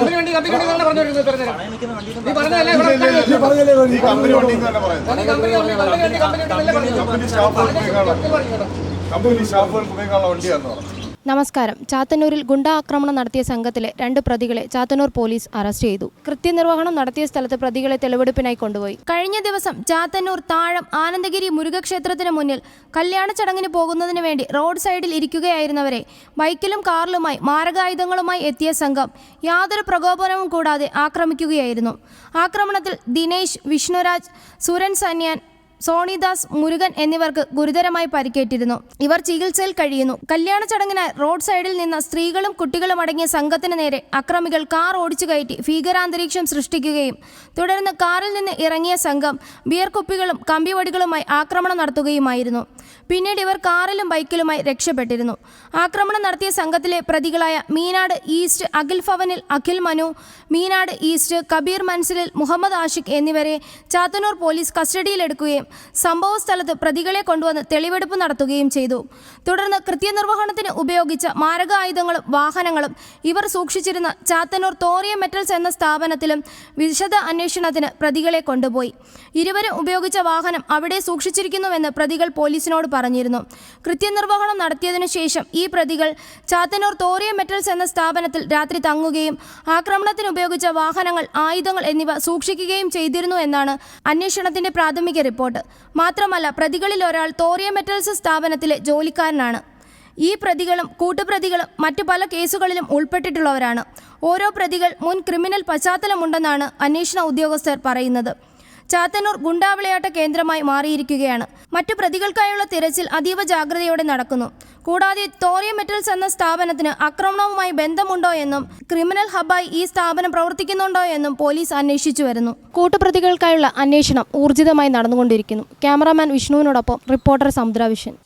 Company വണ്ടി company വണ്ടി പറഞ്ഞോണ്ടിരുന്നത് ഇത്രയും നീ പറഞ്ഞതല്ലേ? ഇവിടെ നീ പറഞ്ഞല്ലേ ഈ കമ്പനി വണ്ടി എന്ന് തന്നെ പറയുന്നത് പറഞ്ഞു. കമ്പനി സ്റ്റാഫുകൾക്ക് ഉപയോഗിക്കാനുള്ള വണ്ടിയാന്ന് പറഞ്ഞു നമസ്കാരം. ചാത്തന്നൂരിൽ ഗുണ്ടാ ആക്രമണം നടത്തിയ സംഘത്തിലെ രണ്ട് പ്രതികളെ ചാത്തന്നൂർ പോലീസ് അറസ്റ്റ് ചെയ്തു. കൃത്യനിർവഹണം നടത്തിയ സ്ഥലത്ത് പ്രതികളെ തെളിവെടുപ്പിനായി കൊണ്ടുപോയി. കഴിഞ്ഞ ദിവസം ചാത്തന്നൂർ താഴം ആനന്ദഗിരി മുരുകക്ഷേത്രത്തിന് മുന്നിൽ കല്യാണ ചടങ്ങിന് പോകുന്നതിന് വേണ്ടി റോഡ് സൈഡിൽ ഇരിക്കുകയായിരുന്നവരെ ബൈക്കിലും കാറിലുമായി മാരകായുധങ്ങളുമായി എത്തിയ സംഘം യാതൊരു പ്രകോപനവും കൂടാതെ ആക്രമിക്കുകയായിരുന്നു. ആക്രമണത്തിൽ ദിനേശ് വിഷ്ണുരാജ് സുരൻ സന്യാൻ സോണിദാസ് മുരുകൻ എന്നിവർക്ക് ഗുരുതരമായി പരിക്കേറ്റിരുന്നു. ഇവർ ചികിത്സയിൽ കഴിയുന്നു. കല്യാണ ചടങ്ങിനായി റോഡ് സൈഡിൽ നിന്ന സ്ത്രീകളും കുട്ടികളും അടങ്ങിയ സംഘത്തിന് നേരെ അക്രമികൾ കാർ ഓടിച്ചു കയറ്റി ഭീകരാന്തരീക്ഷം സൃഷ്ടിക്കുകയും തുടർന്ന് കാറിൽ നിന്ന് ഇറങ്ങിയ സംഘം ബിയർ കുപ്പികളും കമ്പിവടികളുമായി ആക്രമണം നടത്തുകയുമായിരുന്നു. പിന്നീട് ഇവർ കാറിലും ബൈക്കിലുമായി രക്ഷപ്പെട്ടിരുന്നു. ആക്രമണം നടത്തിയ സംഘത്തിലെ പ്രതികളായ മീനാട് ഈസ്റ്റ് അഖിൽ ഭവനിൽ അഖിൽ മനു മീനാട് ഈസ്റ്റ് കബീർ മൻസിലിൽ മുഹമ്മദ് ആഷിഖ് എന്നിവരെ ചാത്തന്നൂർ പോലീസ് കസ്റ്റഡിയിലെടുക്കുകയും സംഭവ സ്ഥലത്ത് പ്രതികളെ കൊണ്ടുവന്ന് തെളിവെടുപ്പ് നടത്തുകയും ചെയ്തു. തുടർന്ന് കൃത്യനിർവഹണത്തിന് ഉപയോഗിച്ച മാരക ആയുധങ്ങളും വാഹനങ്ങളും ഇവർ സൂക്ഷിച്ചിരുന്ന ചാത്തന്നൂർ തോറിയ മെറ്റൽസ് എന്ന സ്ഥാപനത്തിലും വിശദ അന്വേഷണത്തിന് പ്രതികളെ കൊണ്ടുപോയി. ഇരുവരും ഉപയോഗിച്ച വാഹനം അവിടെ സൂക്ഷിച്ചിരിക്കുന്നുവെന്ന് പ്രതികൾ പോലീസിനോട് പറഞ്ഞിരുന്നു. കൃത്യനിർവഹണം നടത്തിയതിനു ശേഷം ഈ പ്രതികൾ ചാത്തന്നൂർ തോറിയ മെറ്റൽസ് എന്ന സ്ഥാപനത്തിൽ രാത്രി തങ്ങുകയും ആക്രമണത്തിന് ഉപയോഗിച്ച വാഹനങ്ങൾ ആയുധങ്ങൾ എന്നിവ സൂക്ഷിക്കുകയും ചെയ്തിരുന്നു എന്നാണ് അന്വേഷണത്തിന്റെ പ്രാഥമിക റിപ്പോർട്ട് മാത്രമല്ല പ്രതികളിൽ ഒരാൾ തോറിയ മെറ്റൽസ് സ്ഥാപനത്തിലെ ജോലിക്കാരനാണ്. ഈ പ്രതികളും കൂട്ടുപ്രതികളും മറ്റു പല കേസുകളിലും ഉൾപ്പെട്ടിട്ടുള്ളവരാണ്. ഓരോ പ്രതികൾ മുൻ ക്രിമിനൽ പശ്ചാത്തലമുണ്ടെന്നാണ് അന്വേഷണ ഉദ്യോഗസ്ഥർ പറയുന്നത്. ചാത്തന്നൂർ ഗുണ്ടാവിളയാട്ട കേന്ദ്രമായി മാറിയിരിക്കുകയാണ്. മറ്റു പ്രതികൾക്കായുള്ള തിരച്ചിൽ അതീവ ജാഗ്രതയോടെ നടക്കുന്നു. കൂടാതെ തോറിയ മെറ്റൽസ് എന്ന സ്ഥാപനത്തിന് ആക്രമണവുമായി ബന്ധമുണ്ടോ എന്നും ക്രിമിനൽ ഹബായി ഈ സ്ഥാപനം പ്രവർത്തിക്കുന്നുണ്ടോ എന്നും പോലീസ് അന്വേഷിച്ചു വരുന്നു. കൂട്ടുപ്രതികൾക്കായുള്ള അന്വേഷണം ഊർജിതമായി നടന്നുകൊണ്ടിരിക്കുന്നു. ക്യാമറാമാൻ വിഷ്ണുവിനോടൊപ്പം റിപ്പോർട്ടർ സമുദ്ര വിഷൻ.